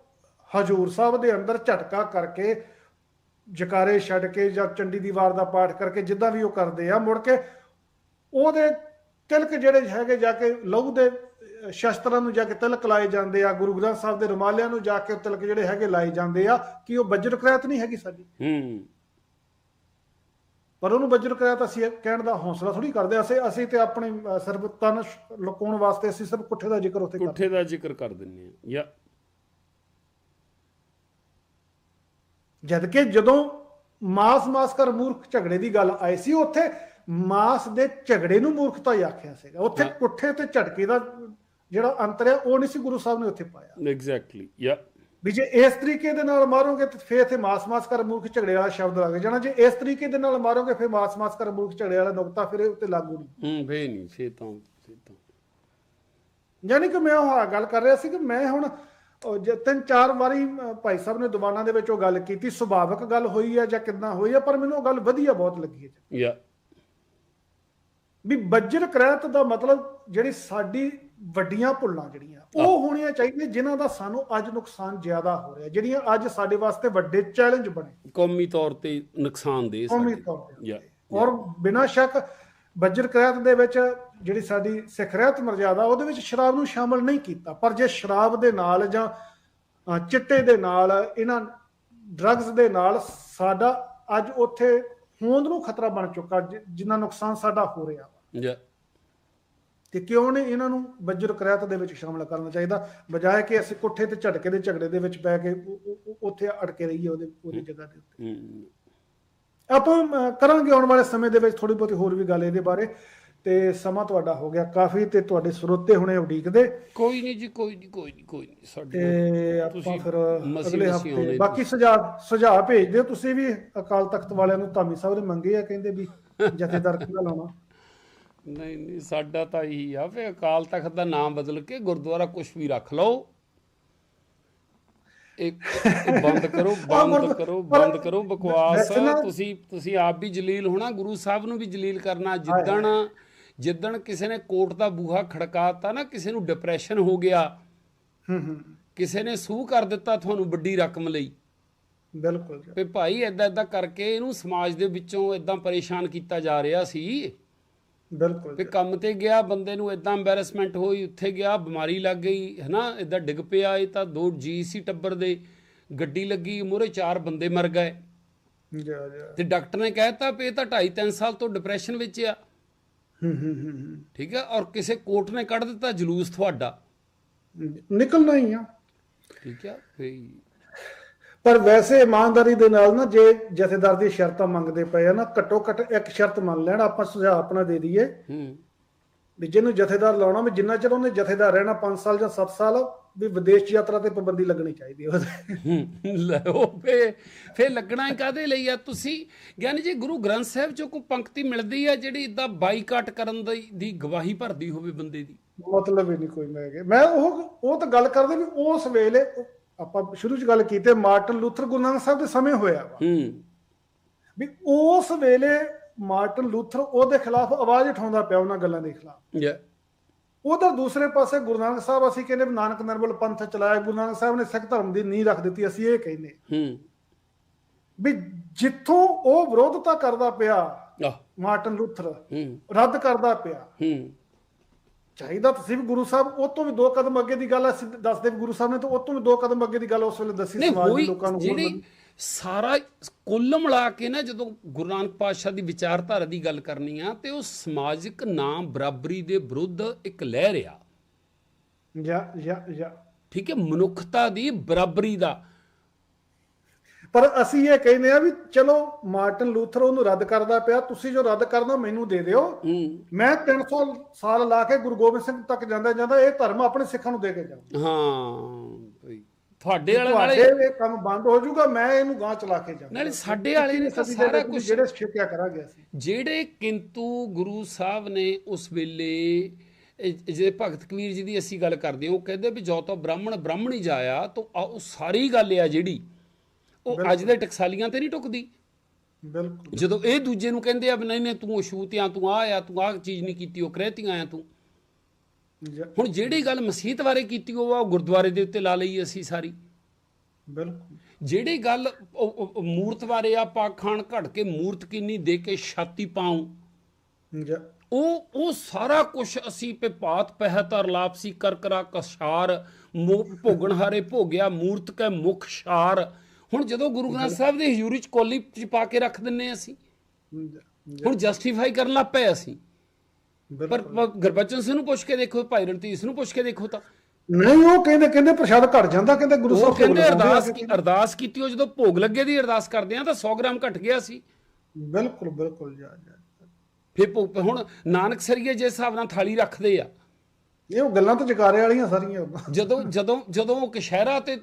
ਹਜੂਰ ਸਾਹਿਬ ਦੇ ਅੰਦਰ ਝਟਕਾ ਕਰਕੇ ਜਕਾਰੇ ਛੱਡ ਕੇ ਜਾਂ ਚੰਡੀ ਦੀ ਵਾਰ ਦਾ ਪਾਠ ਕਰਕੇ ਜਿੱਦਾਂ ਵੀ ਉਹ ਕਰਦੇ ਆ ਮੁੜ ਕੇ ਉਹਦੇ ਤਿਲਕ ਜਿਹੜੇ ਹੈਗੇ ਜਾ ਕੇ ਲਹੂ ਦੇ ਸ਼ਸਤਰਾਂ ਨੂੰ ਜਾ ਕੇ ਤਿਲਕ ਲਾਏ ਜਾਂਦੇ ਆ ਗੁਰੂ ਗ੍ਰੰਥ ਸਾਹਿਬ ਦੇ ਰੁਮਾਲਿਆਂ ਨੂੰ ਜਾ ਕੇ ਤਿਲਕ ਜਿਹੜੇ ਹੈਗੇ ਲਾਏ ਜਾਂਦੇ ਆ ਕਿ ਉਹ ਬੱਜਰ ਕਰਾਇਤ ਨਹੀਂ ਹੈਗੀ ਸਾਡੀ। ਹੂੰ। ਪਰ ਉਹਨੂੰ ਬੱਜਰ ਕਰਾਇਤ ਅਸੀਂ ਕਹਿਣ ਦਾ ਹੌਸਲਾ ਥੋੜੀ ਕਰਦੇ ਅਸੀਂ ਅਸੀਂ ਤੇ ਆਪਣੀ ਅਹ, ਸਿਰਫ ਤਨ ਸ਼- ਲੁਕਾਉਣ ਵਾਸਤੇ ਅਸੀਂ ਸਿਰਫ ਕੁੱਠੇ ਦਾ ਜ਼ਿਕਰ ਉੱਥੇ ਕਰਦੇ ਕੁੱਠੇ ਦਾ ਜ਼ਿਕਰ ਕਰ ਦਿੰਨੇ ਆ ਯਾ। ਜਦ ਕਿ ਜਦੋਂ ਮਾਸ ਮਾਸ ਕਰ ਮੂਰਖ ਝਗੜੇ ਦੀ ਗੱਲ ਆਈ ਸੀ ਉੱਥੇ ਮਾਸ ਦੇ ਝਗੜੇ ਨੂੰ ਮੂਰਖਤਾ ਹੀ ਆਖਿਆ ਸੀਗਾ। ਉੱਥੇ। ਕੁੱਠੇ ਤੇ ਝਟਕੇ ਦਾ ਜਿਹੜਾ ਅੰਤਰ ਹੈ ਉਹ ਨਹੀਂ ਸੀ ਗੁਰੂ ਸਾਹਿਬ ਨੇ ਉੱਥੇ ਪਾਇਆ। ਐਗਜ਼ੈਕਟਲੀ ਯਾ ਵੀ ਜੇ ਇਸ ਤਰੀਕੇ ਦੇ ਨਾਲ ਮਾਰੋਗੇ ਤੇ ਫੇਰ ਇੱਥੇ ਮਾਸ ਮਾਸ ਕਰ ਮੂਰਖ ਝਗੜੇ ਵਾਲਾ ਸ਼ਬਦ ਲੱਗ ਜਾਣਾ। ਜੇ ਇਸ ਤਰੀਕੇ ਦੇ ਨਾਲ ਮਾਰੋਗੇ ਫੇਰ ਮਾਸ ਮਾਸ ਕਰ ਮੂਰਖ ਝਗੜੇ ਵਾਲਾ ਨੁਕਤਾ ਫਿਰ ਉੱਤੇ ਲਾਗੂ ਨਹੀਂ। ਹੂੰ ਫੇ ਨਹੀਂ ਫੇ ਤਾਂ ਫੇ ਤਾਂ। ਯਾਨੀ ਕਿ ਮੈਂ ਉਹ ਗੱਲ ਕਰ ਰਿਹਾ ਸੀ ਕਿ ਮੈਂ ਹੁਣ ਤਿੰਨ ਚਾਰ ਵਾਰੀ ਭਾਈ ਸਾਹਿਬ ਨੇ ਦੁਬਾਨਾ ਦੇ ਵਿੱਚ ਉਹ ਗੱਲ ਕੀਤੀ ਸੁਭਾਵਿਕ ਗੱਲ ਹੋਈ ਹੈ ਜਾਂ ਕਿੱਦਾਂ ਹੋਈ ਹੈ ਪਰ ਮੈਨੂੰ ਉਹ ਗੱਲ ਵਧੀਆ ਬਹੁਤ ਲੱਗੀ ਹੈ। ਯਾ ਵੀ ਬੱਜਰ ਕਰਾਇਤ ਦਾ ਮਤਲਬ ਜਿਹੜੀ ਸਾਡੀ ਵੱਡੀਆਂ ਭੁੱਲਾਂ ਜਿਹੜੀਆਂ ਉਹ ਹੋਣੀਆਂ ਚਾਹੀਦੀਆਂ ਜਿਨ੍ਹਾਂ ਦਾ ਸਾਨੂੰ ਅੱਜ ਨੁਕਸਾਨ ਜ਼ਿਆਦਾ ਹੋ ਰਿਹਾ ਜਿਹੜੀਆਂ ਅੱਜ ਸਾਡੇ ਵਾਸਤੇ ਵੱਡੇ ਚੈਲੰਜ ਬਣੇ। ਕੌਮੀ ਤੌਰ ਤੇ ਨੁਕਸਾਨਦੇਹ ਕੌਮੀ ਸਾਡੇ। ਤੌਰ ਤੇ। ਔਰ ਬਿਨਾਂ ਸ਼ੱਕ ਬੱਜਰ ਕਰਾਇਤ ਦੇ ਵਿੱਚ ਜਿਹੜੀ ਸਾਡੀ ਸਿੱਖ ਰਹਿਤ ਮਰਜ਼ਾਦਾ ਉਹਦੇ ਵਿੱਚ ਸ਼ਰਾਬ ਨੂੰ ਸ਼ਾਮਲ ਨਹੀਂ ਕੀਤਾ। ਪਰ ਜੇ ਸ਼ਰਾਬ ਦੇ ਨਾਲ ਜਾਂ ਚਿੱਟੇ ਦੇ ਨਾਲ ਇਹਨਾਂ ਡਰੱਗਸ ਦੇ ਨਾਲ ਸਾਡਾ ਅੱਜ ਉੱਥੇ ਹੋਂਦ ਨੂੰ ਖਤਰਾ ਬਣ ਚੁੱਕਾ ਜਿ- ਜਿੰਨਾ ਨੁਕਸਾਨ ਸਾਡਾ ਹੋ ਰਿਹਾ ਵਾ। ਯਾ। ਤੇ ਕਿਉਂ ਨਹੀਂ ਇਹਨਾਂ ਨੂੰ ਬੱਜਰ ਕਰਾਇਤ ਦੇ ਵਿੱਚ ਸ਼ਾਮਲ ਕਰਨਾ ਚਾਹੀਦਾ? ਬਜਾਏ ਕਿ ਅਸੀਂ ਕੁੱਠੇ ਤੇ ਝਟਕੇ ਦੇ ਝਗੜੇ ਦੇ ਵਿੱਚ ਪੈ ਕੇ ਉੱਥੇ ਅੜਕੇ ਰਹੀਏ ਉਹਦੇ ਉਹਦੀ ਜਗ੍ਹਾ ਦੇ ਉੱਤੇ। ਆਪਾਂ ਕਰਾਂਗੇ ਆਉਣ ਵਾਲੇ ਸਮੇਂ ਦੇ ਵਿੱਚ ਥੋੜੀ ਬਹੁਤੀ ਹੋਰ ਵੀ ਗੱਲ ਇਹਦੇ ਬਾਰੇ। ਤੇ ਸਮਾਂ ਤੁਹਾਡਾ ਹੋ ਗਿਆ ਕਾਫੀ ਤੇ ਤੁਹਾਡੇ ਸਰੋਤੇ ਹੁਣੇ ਉਡੀਕਦੇ। ਕੋਈ ਨਹੀਂ ਜੀ ਕੋਈ ਨਹੀਂ ਕੋਈ ਨਹੀਂ ਕੋਈ ਨਹੀਂ ਸਾਡੇ ਤੇ ਆਪਾਂ ਫਿਰ ਅਗਲੇ ਹਫ਼ਤੇ ਬਾਕੀ ਸੁਝਾਅ ਸੁਝਾਅ ਭੇਜ ਦਿਓ ਤੁਸੀਂ ਵੀ ਅਕਾਲ ਤਖਤ ਵਾਲਿਆਂ ਨੂੰ ਧਾਮੀ ਸਾਹਿਬ ਨੇ ਮੰਗੇ ਆ ਕਹਿੰਦੇ ਵੀ ਜਥੇਦਾਰ ਕਿਹਦਾ ਲਾਉਣਾ। ਨਹੀਂ ਨਹੀਂ ਸਾਡਾ ਤਾਂ ਇਹੀ ਆ ਫੇ ਅਕਾਲ ਤਖਤ ਦਾ ਨਾਮ ਬਦਲ ਕੇ ਗੁਰਦੁਆਰਾ ਕੁਛ ਵੀ ਰੱਖ ਲਓ। ਇੱਕ ਬੰਦ ਕਰੋ ਬੰਦ ਕਰੋ ਬੰਦ ਕਰੋ ਬਕਵਾਸ। ਤੁਸੀਂ ਤੁਸੀਂ ਆਪ ਵੀ ਜਲੀਲ ਹੋਣਾ ਗੁਰੂ ਸਾਹਿਬ ਨੂੰ ਵੀ ਜਲੀਲ ਕਰਨਾ ਜਿੱਦਣ ਜਿੱਦਣ ਕਿਸੇ ਨੇ ਕੋਰਟ ਦਾ ਬੂਹਾ ਖੜਕਾਤਾ ਨਾ ਕਿਸੇ ਨੂੰ ਡਿਪਰੈਸ਼ਨ ਹੋ ਗਿਆ ਹੂੰ ਹੂੰ। ਕਿਸੇ ਨੇ ਸੂਹ ਕਰ ਦਿੱਤਾ ਤੁਹਾਨੂੰ ਵੱਡੀ ਰਕਮ ਲਈ। ਬਿਲਕੁਲ। ਵੀ ਭਾਈ ਐਦਾਂ ਐਦਾਂ ਕਰਕੇ ਇਹਨੂੰ ਸਮਾਜ ਦੇ ਵਿੱਚੋਂ ਐਦਾਂ ਪਰੇਸ਼ਾਨ ਕੀਤਾ ਜਾ ਰਿਹਾ ਸੀ। ਬਿਲਕੁਲ ਤੇ ਕੰਮ ਤੇ ਗਿਆ ਬੰਦੇ ਨੂੰ ਇਦਾਂ ਐਮਬੈਰਸਮੈਂਟ ਹੋਈ ਉੱਥੇ ਗਿਆ ਬਿਮਾਰੀ ਲੱਗ ਗਈ ਹੈਨਾ ਇਦਾਂ ਡਿੱਗ ਪਿਆ ਇਹ ਤਾਂ ਦੋ ਜੀ ਸੀ ਟੱਬਰ ਦੇ ਗੱਡੀ ਲੱਗੀ ਮੂਹਰੇ ਚਾਰ ਬੰਦੇ ਮਰ ਗਏ। ਜਾ ਜਾ। ਤੇ ਡਾਕਟਰ ਨੇ ਕਹਿਤਾ ਵੀ ਇਹ ਤਾਂ 2.5 3 ਸਾਲ ਤੋਂ ਡਿਪਰੈਸ਼ਨ ਵਿੱਚ ਆ। ਠੀਕ ਹੈ ਔਰ ਕਿਸੇ ਕੋਰਟ ਨੇ ਕੱਢ ਦਿੱਤਾ ਜਲੂਸ ਤੁਹਾਡਾ। ਨਿਕਲਣਾ ਹੀ ਆ। ਠੀਕ ਹੈ ਫੇ ਪਰ ਵੈਸੇ ਇਮਾਨਦਾਰੀ ਦੇ ਨਾਲ ਨਾ ਜੇ ਜਥੇਦਾਰ ਦੀ ਸ਼ਰਤਾਂ ਮੰਗਦੇ ਪਏ ਆ ਨਾ ਘੱਟੋ ਘੱਟ ਇੱਕ ਸ਼ਰਤ ਮੰਨ ਲੈਣ ਆਪਾਂ ਸੁਝਾਅ ਆਪਣਾ ਦੇ ਦਈਏ। ਹੂੰ। ਵੀ ਜਿਹਨੂੰ ਜਥੇਦਾਰ ਲਾਉਣਾ ਵੀ ਜਿੰਨਾ ਚਿਰ ਉਹਨੇ ਜਥੇਦਾਰ ਰਹਿਣਾ 5 ਸਾਲ ਜਾਂ 7 ਸਾਲ ਵੀ ਵਿਦੇਸ਼ ਯਾਤਰਾ ਤੇ ਪਾਬੰਦੀ ਲੱਗਣੀ ਚਾਹੀਦੀ ਹੈ। ਲੈ ਉਹ ਫੇ ਫੇ ਲੱਗਣਾ ਹੀ ਕਾਦੇ ਲਈ ਆ ਤੁਸੀਂ? ਗਿਆਨੀ ਜੀ ਗੁਰੂ ਗ੍ਰੰਥ ਸਾਹਿਬ ਚੋਂ ਕੋਈ ਪੰਕਤੀ ਮਿਲਦੀ ਆ ਜਿਹੜੀ ਇਦਾਂ ਬਾਈਕਾਟ ਕਰਨ ਦੀ ਗਵਾਹੀ ਭਰਦੀ ਹੋਵੇ ਬੰਦੇ ਦੀ? ਮਤਲਬ ਹੀ ਨਹੀਂ ਕੋਈ ਮੈਂ ਕਿ ਮੈਂ ਉਹ ਉਹ ਤਾਂ ਗੱਲ ਕਰਦੇ ਵੀ ਉਸ ਵੇਲੇ ਆਪਾਂ ਸ਼ੁਰੂ ਚ ਗੱਲ ਕੀਤੀ ਮਾਰਟਨ ਲੂਥਰ ਗੁਰੂ ਨਾਨਕ ਸਾਹਿਬ ਦੇ ਸਮੇਂ ਹੋਇਆ ਵਾ। ਹੂੰ। ਵੀ ਉਸ ਵੇਲੇ ਮਾਰਟਨ ਲੂਥਰ ਉਹਦੇ ਖਿਲਾਫ ਆਵਾਜ਼ ਉਠਾਉਂਦਾ ਪਿਆ ਉਹਨਾਂ ਗੱਲਾਂ ਦੇ ਖਿਲਾਫ। ਉਧਰ ਦੂਸਰੇ ਪਾਸੇ ਗੁਰੂ ਨਾਨਕ ਸਾਹਿਬ ਅਸੀਂ ਕਹਿੰਦੇ ਨਾਨਕ ਨਿਰਮਲ ਪੰਥ ਚਲਾਇਆ ਗੁਰੂ ਨਾਨਕ ਸਾਹਿਬ ਨੇ ਸਿੱਖ ਧਰਮ ਦੀ ਨੀਂਹ ਰੱਖ ਦਿੱਤੀ ਅਸੀਂ ਇਹ ਕਹਿੰਦੇ। ਹੂੰ। ਵੀ ਜਿੱਥੋਂ ਉਹ ਵਿਰੋਧਤਾ ਕਰਦਾ ਪਿਆ ਮਾਰਟਨ ਲੂਥਰ ਹੂੰ। ਰੱਦ ਕਰਦਾ ਪਿਆ। ਹੂੰ। ਚਾਹੀਦਾ ਤੁਸੀਂ ਵੀ ਗੁਰੂ ਸਾਹਿਬ ਉਹ ਤੋਂ ਵੀ ਦੋ ਕਦਮ ਅੱਗੇ ਦੀ ਗੱਲ ਅਸੀਂ ਦੱਸਦੇ ਵੀ ਗੁਰੂ ਸਾਹਿਬ ਨੇ ਤਾਂ ਉਹ ਤੋਂ ਵੀ ਦੋ ਕਦਮ ਅੱਗੇ ਦੀ ਗੱਲ ਉਸ ਵੇਲੇ ਦੱਸੀ ਸਮਾਜ ਦੇ ਲੋਕਾਂ ਨੂੰ ਜਿਹੜੀ ਸਾਰਾ ਕੁੱਲ ਮਿਲਾ ਕੇ ਨਾ ਜਦੋਂ ਗੁਰੂ ਨਾਨਕ ਪਾਤਸ਼ਾਹ ਦੀ ਵਿਚਾਰਧਾਰਾ ਦੀ ਗੱਲ ਕਰਨੀ ਆ ਤੇ ਉਹ ਸਮਾਜਿਕ ਨਾਮ ਬਰਾਬਰੀ ਦੇ ਵਿਰੁੱਧ ਇੱਕ ਲਹਿਰ ਆ। ਜਾਂ ਜਾਂ ਜਾਂ ਠੀਕ ਹੈ ਮਨੁੱਖਤਾ ਦੀ ਬਰਾਬਰੀ ਦਾ। ਪਰ ਅਸੀਂ ਇਹ ਕਹਿੰਦੇ ਆ ਵੀ ਚਲੋ ਮਾਰਟਨ ਲੂਥਰ ਉਹਨੂੰ ਰੱਦ ਕਰਦਾ ਪਿਆ ਤੁਸੀਂ ਜੋ ਰੱਦ ਕਰਨਾ ਮੈਨੂੰ ਦੇ ਦਿਓ। ਮੈਂ 300 ਸਾਲ ਲਾ ਕੇ ਗੁਰੂ ਗੋਬਿੰਦ ਸਿੰਘ ਤੱਕ ਜਾਂਦਾ ਜਾਂਦਾ ਇਹ ਧਰਮ ਆਪਣੇ ਸਿੱਖਾਂ ਨੂੰ ਦੇ ਕੇ ਜਾਊਂ ਹਾਂ ਭਈ ਤੁਹਾਡੇ ਵਾਲੇ ਨਾਲੇ ਇਹ ਕੰਮ ਬੰਦ ਹੋ ਜਾਊਗਾ ਮੈਂ ਇਹਨੂੰ ਗਾਂ ਚਲਾ ਕੇ ਜਾਊਂ ਨਾਲੇ ਸਾਡੇ ਵਾਲੇ ਨੇ ਤਾਂ ਸਾਰਾ ਕੁਝ ਜਿਹੜੇ ਛਿੱਕਿਆ ਕਰਾਂਗੇ ਅਸੀਂ। ਜਿਹੜੇ ਕਿੰਤੂ ਗੁਰੂ ਸਾਹਿਬ ਨੇ ਉਸ ਵੇਲੇ ਜੇ ਭਗਤ ਕਬੀਰ ਜੀ ਦੀ ਅਸੀਂ ਗੱਲ ਕਰਦੇ ਹਾਂ ਉਹ ਕਹਿੰਦੇ ਵੀ ਜੋ ਤਾਂ ਬ੍ਰਾਹਮਣ ਬ੍ਰਾਹਮਣੀ ਜਾਇਆ ਤਾਂ ਉਹ ਸਾਰੀ ਗੱਲ ਆ ਜਿਹੜੀ ਉਹ ਅੱਜ ਦੇ ਟਕਸਾਲੀਆਂ ਤੇ ਨਹੀਂ ਟੁਕਦੀ। ਬਿਲਕੁਲ। ਜਦੋਂ ਇਹ ਦੂਜੇ ਨੂੰ ਕਹਿੰਦੇ ਆ ਨਹੀਂ ਨਹੀਂ ਤੂੰ ਅਛੂਤਿਆਂ ਤੂੰ ਆ ਆ ਤੂੰ ਆ ਚੀਜ਼ ਨਹੀਂ ਕੀਤੀ ਉਹ ਕਰੇਤੀਆਂ ਆ ਤੂੰ। ਹੁਣ ਜਿਹੜੀ ਗੱਲ ਮਸੀਤ ਬਾਰੇ ਕੀਤੀ ਉਹ ਆ ਗੁਰਦੁਆਰੇ ਦੇ ਉੱਤੇ ਲਾ ਲਈ ਅਸੀਂ ਸਾਰੀ। ਬਿਲਕੁਲ। ਜਿਹੜੀ ਗੱਲ ਮੂਰਤ ਬਾਰੇ ਆ ਪਾਖਾਨ ਘੜ ਕੇ ਮੂਰਤ ਕਿੰਨੀ ਦੇ ਕੇ ਛਾਤੀ ਪਾਉ। ਉਹ ਉਹ ਸਾਰਾ ਕੁਝ ਅਸੀਂ ਪਿਪਾਤ ਪਹਿਤਰ ਲਾਪਸੀ ਕਰਕਰਾ ਕਸ਼ਾਰ ਭੋਗਣ ਹਾਰੇ ਭੋਗਿਆ ਮੂਰਤ ਕੈ ਮੁਖ ਸ਼ਾਰ ਹੁਣ ਜਦੋਂ ਗੁਰੂ ਗ੍ਰੰਥ ਸਾਹਿਬ ਦੀ ਹਜ਼ੂਰੀ ਚ ਕੋਲੀ ਚ ਪਾ ਕੇ ਰੱਖ ਦਿੰਨੇ ਅਸੀਂ ਹੁਣ ਜਸਟੀਫਾਈ ਕਰਨ ਲੱਗ ਪਏ ਅਸੀਂ। ਪਰ ਗੁਰਬਚਨ ਸਿੰਘ ਨੂੰ ਪੁੱਛ ਕੇ ਦੇਖੋ ਭਾਈ ਰਣਤੀਸ ਨੂੰ ਪੁੱਛ ਕੇ ਦੇਖੋ ਤਾਂ। ਨਹੀਂ ਉਹ ਕਹਿੰਦੇ ਕਹਿੰਦੇ ਪ੍ਰਸ਼ਾਦ ਘਟ ਜਾਂਦਾ ਕਹਿੰਦੇ ਗੁਰੂ ਸਾਹਿਬ ਕਹਿੰਦੇ ਅਰਦਾਸ ਕੀ ਅਰਦਾਸ ਕੀਤੀ ਉਹ ਜਦੋਂ ਭੋਗ ਲੱਗੇ ਦੀ ਅਰਦਾਸ ਕਰਦੇ ਆ ਤਾਂ 100 ਗ੍ਰਾਮ ਘਟ ਗਿਆ ਸੀ। ਬਿਲਕੁਲ ਬਿਲਕੁਲ ਜਾ ਜਾ ਫਿਰ ਹੁਣ ਨਾਨਕ ਸਰੀਏ ਜੇ ਹਿਸਾਬ ਨਾਲ ਥਾਲੀ ਰੱਖਦੇ ਆ। ਇਹ ਉਹ ਗੱਲਾਂ ਤਾਂ ਜਕਾਰੇ ਵਾਲੀਆਂ ਸਾਰੀਆਂ। ਜਦੋਂ ਜਦੋਂ ਜਦੋਂ ਉਹ ਕਸ਼ਹਿਰਾ ਤੇ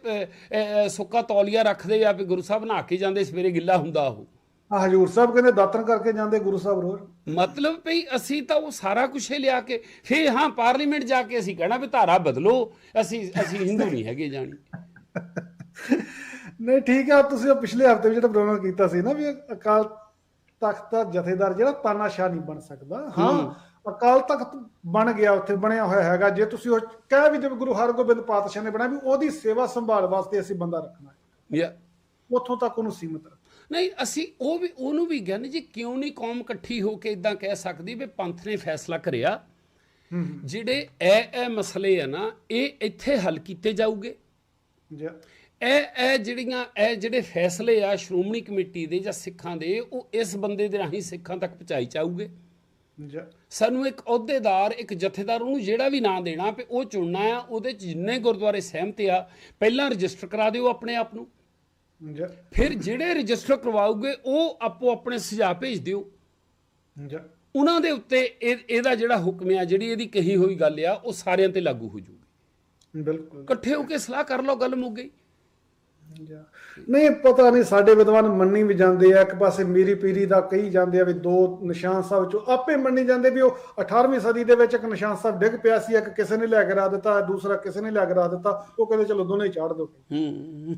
ਸੁੱਕਾ ਤੌਲੀਆ ਰੱਖਦੇ ਆ ਵੀ ਗੁਰੂ ਸਾਹਿਬ ਨਹਾ ਕੇ ਜਾਂਦੇ ਸਵੇਰੇ ਗਿੱਲਾ ਹੁੰਦਾ ਉਹ। ਆ ਹਜੂਰ ਸਾਹਿਬ ਕਹਿੰਦੇ ਦਾਤਨ ਕਰਕੇ ਜਾਂਦੇ ਗੁਰੂ ਸਾਹਿਬ ਰੋਜ਼। ਮਤਲਬ ਭਈ ਅਸੀਂ ਤਾਂ ਉਹ ਸਾਰਾ ਕੁਝ ਹੀ ਲਿਆ ਕੇ ਫਿਰ ਹਾਂ ਪਾਰਲੀਮੈਂਟ ਜਾ ਕੇ ਅਸੀਂ ਕਹਿਣਾ ਵੀ ਧਾਰਾ ਬਦਲੋ ਅਸੀਂ ਅਸੀਂ ਹਿੰਦੂ ਨਹੀਂ ਹੈਗੇ ਜਾਣੀ। ਨਹੀਂ ਠੀਕ ਆ ਤੁਸੀਂ ਉਹ ਪਿਛਲੇ ਹਫ਼ਤੇ ਵੀ ਜਿਹੜਾ ਪ੍ਰੋਗਰਾਮ ਕੀਤਾ ਸੀ ਨਾ ਵੀ ਅਕਾਲ ਤਖਤ ਦਾ ਜਥੇਦਾਰ ਜਿਹੜਾ ਤਾਨਾਸ਼ਾਹ ਨਹੀਂ ਬਣ ਸਕਦਾ। ਹਾਂ। ਅਕਾਲ ਤਖਤ ਬਣ ਗਿਆ ਉੱਥੇ ਬਣਿਆ ਹੋਇਆ ਹੈਗਾ ਜੇ ਤੁਸੀਂ ਉਹ ਕਹਿ ਵੀ ਦੇ ਗੁਰੂ ਹਰਗੋਬਿੰਦ ਪਾਤਸ਼ਾਹ ਨੇ ਬਣਾਇਆ ਵੀ ਉਹਦੀ ਸੇਵਾ ਸੰਭਾਲ ਵਾਸਤੇ ਅਸੀਂ ਬੰਦਾ ਰੱਖਣਾ ਹੈ। ਯਾ ਉੱਥੋਂ ਤੱਕ ਉਹਨੂੰ ਸੀਮਿਤ ਨਹੀਂ ਅਸੀਂ ਉਹ ਵੀ ਉਹਨੂੰ ਵੀ ਗਿਆਨ ਜੀ ਕਿਉਂ ਨਹੀਂ ਕੌਮ ਇਕੱਠੀ ਹੋ ਕੇ ਇਦਾਂ ਕਹਿ ਸਕਦੀ ਵੀ ਪੰਥ ਨੇ ਫੈਸਲਾ ਕਰਿਆ? ਜਿਹੜੇ ਇਹ ਇਹ ਮਸਲੇ ਆ ਨਾ ਇਹ ਇੱਥੇ ਹੱਲ ਕੀਤੇ ਜਾਊਗੇ। ਜੀ। ਇਹ ਇਹ ਜਿਹੜੀਆਂ ਇਹ ਜਿਹੜੇ ਫੈਸਲੇ ਆ ਸ਼੍ਰੋਮਣੀ ਕਮੇਟੀ ਦੇ ਜਾਂ ਸਿੱਖਾਂ ਦੇ ਉਹ ਇਸ ਬੰਦੇ ਦੇ ਰਾਹੀਂ ਸਿੱਖਾਂ ਤੱਕ ਪਹੁੰਚਾਈ ਚਾਹੂਗੇ ਜੀ। ਸਾਨੂੰ ਇੱਕ ਅਹੁਦੇਦਾਰ ਇੱਕ ਜਥੇਦਾਰ ਉਹਨੂੰ ਜਿਹੜਾ ਵੀ ਨਾਂ ਦੇਣਾ ਵੀ ਉਹ ਚੁਣਨਾ ਆ ਉਹਦੇ ਚ ਜਿੰਨੇ ਗੁਰਦੁਆਰੇ ਸਹਿਮਤ ਆ ਪਹਿਲਾਂ ਰਜਿਸਟਰ ਕਰਾ ਦਿਓ ਆਪਣੇ ਆਪ ਨੂੰ। ਫਿਰ ਜਿਹੜੇ ਰਜਿਸਟਰ ਕਰਵਾਉਗੇ ਉਹ ਆਪੋ ਆਪਣੇ ਸੁਝਾਅ ਭੇਜ ਦਿਓ। ਉਹਨਾਂ ਦੇ ਉੱਤੇ ਇਹ ਇਹਦਾ ਜਿਹੜਾ ਹੁਕਮ ਆ ਜਿਹੜੀ ਇਹਦੀ ਕਹੀ ਹੋਈ ਗੱਲ ਆ ਉਹ ਸਾਰਿਆਂ ਤੇ ਲਾਗੂ ਹੋ ਜਾਊਗੀ। ਬਿਲਕੁਲ। ਇਕੱਠੇ ਹੋ ਕੇ ਸਲਾਹ ਕਰ ਲਓ ਗੱਲ ਮੁੱਕ ਗਈ। ਨਹੀਂ ਪਤਾ ਨਹੀਂ ਸਾਡੇ ਵਿਦਵਾਨ ਮੰਨੀ ਵੀ ਜਾਂਦੇ ਆ ਇੱਕ ਪਾਸੇ ਮੀਰੀ ਪੀਰੀ ਦਾ ਕਹੀ ਜਾਂਦੇ ਆ ਵੀ ਦੋ ਨਿਸ਼ਾਨ ਸਾਹਿਬ ਚੋਂ ਆਪੇ ਮੰਨੀ ਜਾਂਦੇ ਵੀ ਉਹ 18ਵੀਂ ਸਦੀ ਦੇ ਵਿੱਚ ਇੱਕ ਨਿਸ਼ਾਨ ਸਾਹਿਬ ਡਿੱਗ ਪਿਆ ਸੀ ਇੱਕ ਕਿਸੇ ਨੇ ਲਿਆ ਕੇ ਰਾ ਦਿੱਤਾ ਦੂਸਰਾ ਕਿਸੇ ਨੇ ਲਿਆ ਕੇ ਰਾ ਦਿੱਤਾ ਉਹ ਕਹਿੰਦੇ ਚਲੋ ਦੋਨੇ ਚਾੜ ਦਿਓ ਹੂੰ।